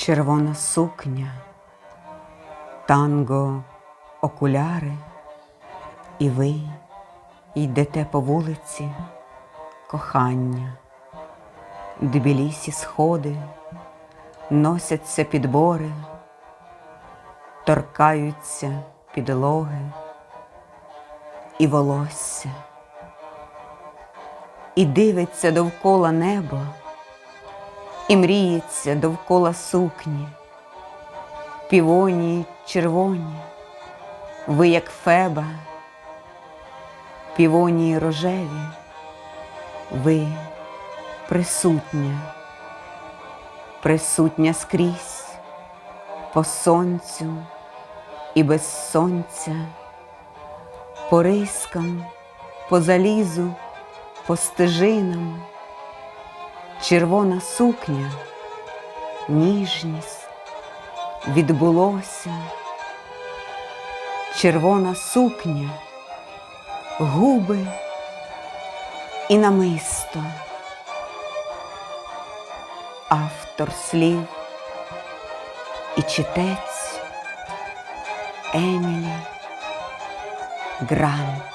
червона сукня, танго, окуляри, і ви йдете по вулиці кохання, Тбілісі сходи, носяться підбори, торкаються підлоги і волосся, і дивиться довкола небо і мріється довкола сукні, півонії червоні, ви як феба, півонії рожеві, ви присутня, присутня скрізь, по сонцю і без сонця, по рискам, по залізу, по стежинам червона сукня, ніжність відбулося, червона сукня, губи. І намисто. Автор слів. І читець Емілі Грант.